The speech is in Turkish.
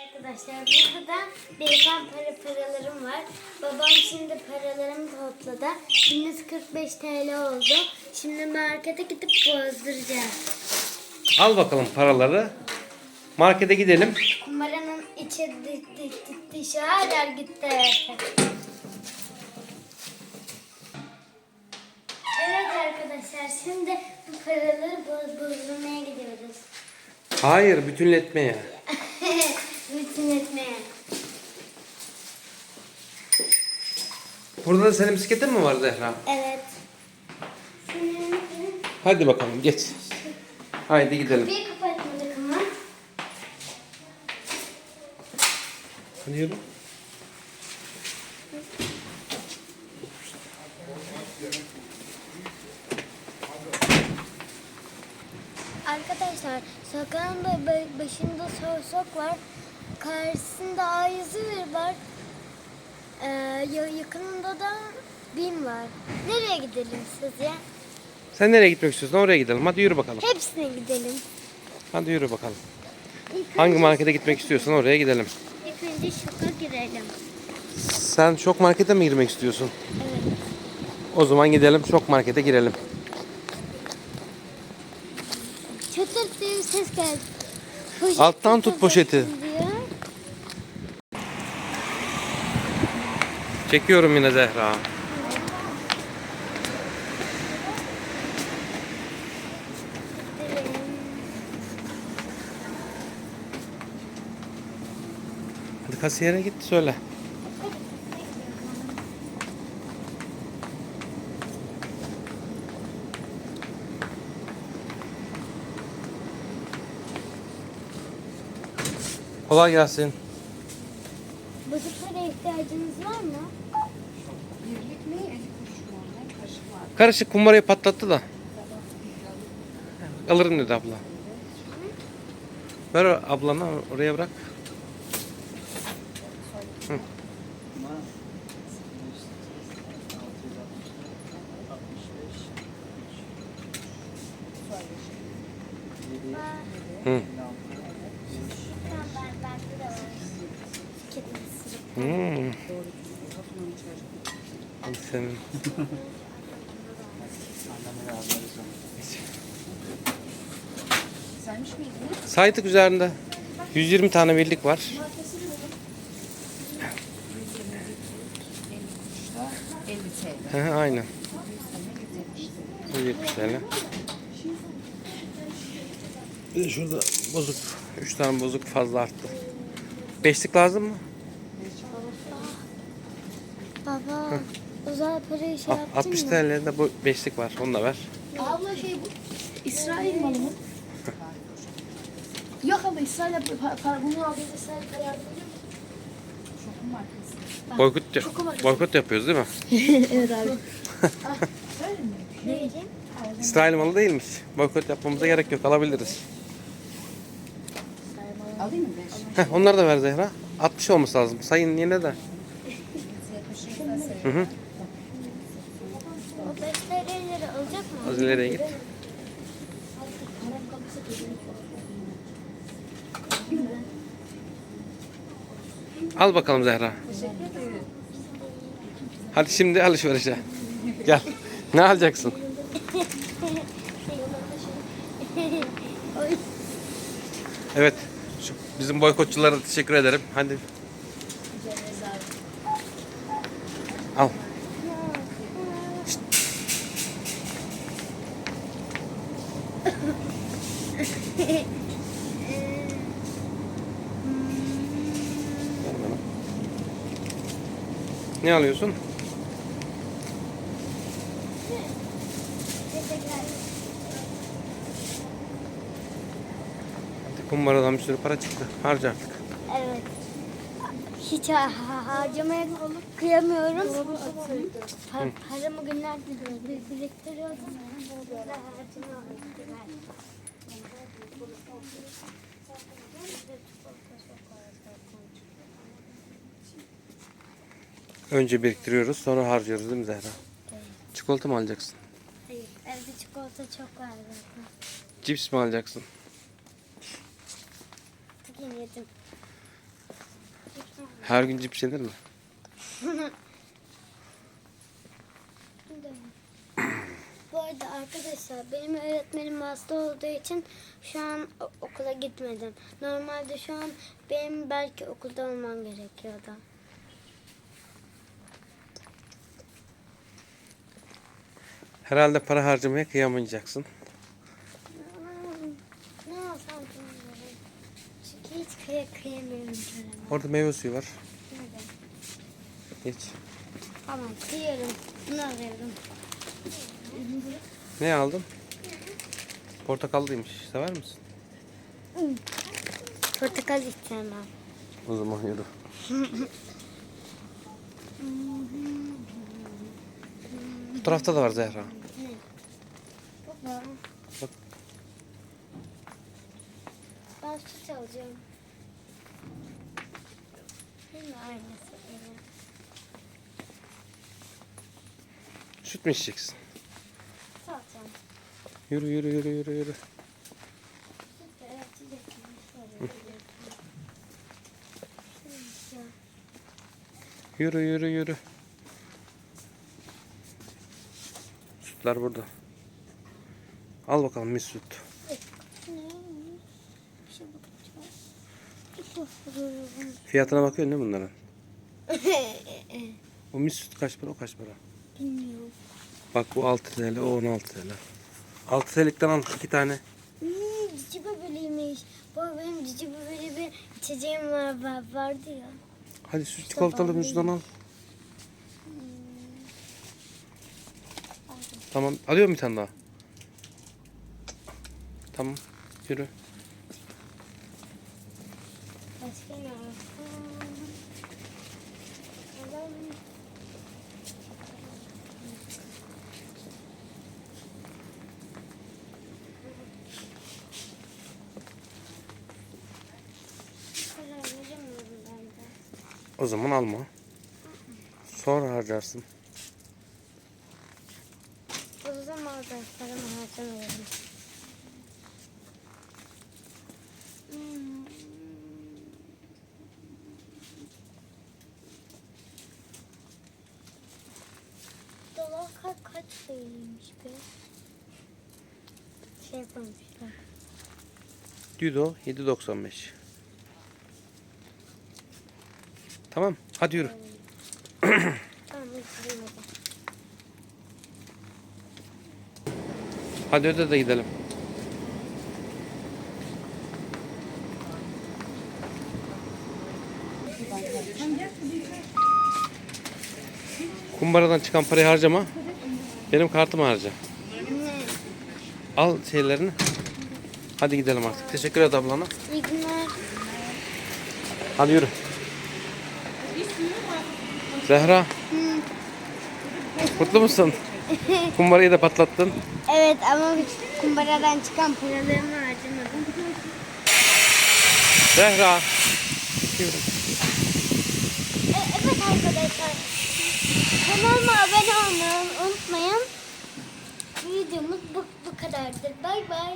Arkadaşlar burada da biriken para paralarım var. Babam şimdi paralarımı topladı. Şimdi 45 TL oldu. Şimdi markete gidip bozduracağız. Al bakalım paraları. Markete gidelim. Kumaranın içi dışarı gitti. Evet arkadaşlar şimdi bu paraları boz, bozdurmaya gidiyoruz. Hayır, bütünletmeye. Bütün etmeye. Burada da senin bisikletin mi var Zehra? Evet. Hadi bakalım geç. Haydi gidelim. bir kapatmadık ama. Yürü. Arkadaşlar sokağın ba- ba- başında sorsok var. Karşısında A101 var. Ee, ya- yakınında da BİM var. Nereye gidelim sizce? Sen nereye gitmek istiyorsun? Oraya gidelim. Hadi yürü bakalım. Hepsine gidelim. Hadi yürü bakalım. İlk Hangi önce, markete gitmek istiyorsan oraya gidelim. ilk önce şoka girelim. Sen çok markete mi girmek istiyorsun? Evet. O zaman gidelim çok markete girelim. Çatırt diye bir ses geldi. Poşet Alttan tut poşeti. diyor. Çekiyorum yine Zehra. Hadi kasiyere git söyle. Kolay gelsin. İhtiyacınız var mı? Birlik mi? Karışık kumbarayı patlattı da. Alırım dedi abla. Ver ablana oraya bırak. Hı. Hı. Tamam ben, bende de var. Kedisi. Hmm. Saydık üzerinde. 120 tane birlik var. 50 kuruşta 50 TL. Hı Aynen. 170 TL. Bir de şurada bozuk. 3 tane bozuk fazla arttı. Beşlik lazım mı? Baba, özel parayı şey yaptın 60 mı? TL'de bu beşlik var. Onu da ver. Abla şey bu İsrail malı mı? Yok abla İsrail para, para bunu aldığınızda İsrail para yardım ediyor? Şokun markası. Boykot, ya- boykot yapıyoruz değil mi? evet abi. Öyle mi? Ne vereyim? İsrail malı değilmiş. Boykot yapmamıza gerek yok. Alabiliriz. Alayım mı? Beş. Heh, onları da ver Zehra. 60 olması lazım. Sayın yine de. Hı hı. O 5 TL'leri alacak mı? Az ileriye git. Al bakalım Zehra. Hadi şimdi alışverişe. Gel. Ne alacaksın? Evet. Şu bizim boykotçulara teşekkür ederim. Hadi. Al. Ne alıyorsun? Kumbaradan bir sürü para çıktı. Harca artık. Evet. Hiç ha- ha- harcamaya kıyamıyorum. Pa paramı günlerdir biriktiriyordum. Önce biriktiriyoruz sonra harcıyoruz değil mi Zehra? Çikolata mı alacaksın? Hayır, evde çikolata çok var zaten. Cips mi alacaksın? Bugün yedim. Her gün cips yenir mi? Bu arada arkadaşlar benim öğretmenim hasta olduğu için şu an okula gitmedim. Normalde şu an benim belki okulda olmam gerekiyordu. Herhalde para harcamaya kıyamayacaksın. Ne alsam bilmiyorum. Kıya kıyamıyorum. Orada meyve suyu var. Nerede? Geç. Tamam kıyıyorum. Bunu alıyorum. Ne aldın? Portakallıymış. Sever misin? Portakal istemem. O zaman yürü. Bu tarafta da var Zehra. Baba. Bak. Ben süt alacağım. Aynısı? Süt mü içeceksin? Süt alacağım. Yürü yürü yürü yürü yürü. Şöyle. Yürü yürü yürü. Sütler burada. Al bakalım mis süt. Neymiş? Bir şey bakacağım. Fiyatına bakıyorsun değil mi bunların? O mis süt kaç para o kaç para? Bilmiyorum. Bak bu 6 TL o 16 TL. 6 TL'likten al iki tane. Hmm, cici böbeliymiş. Baba benim cici böbeli bir içeceğim var, var vardı ya. Hadi süt çikolatalı muzdan al. Tamam alıyorum bir tane daha. Tamam yürü. O zaman alma. Sonra harcarsın. O zaman ben paramı harcamıyorum. Hmm. Dolar kaç kaç TL'ymiş be? Şey koymuşlar. Dido 7.95. Tamam hadi yürü. Hadi. Öde de gidelim. Kumbaradan çıkan parayı harcama. Benim kartımı harca. Al şeylerini. Hadi gidelim artık. Teşekkür ederim ablana. İyi günler. Hadi yürü. Zehra. Mutlu musun? Kumbarayı da patlattın. Evet ama hiç kumbaradan çıkan paralarımı harcamadım. Zehra. E, evet arkadaşlar. Kanalıma abone olmayı unutmayın. Videomuz bu, bu kadardır. Bay bay.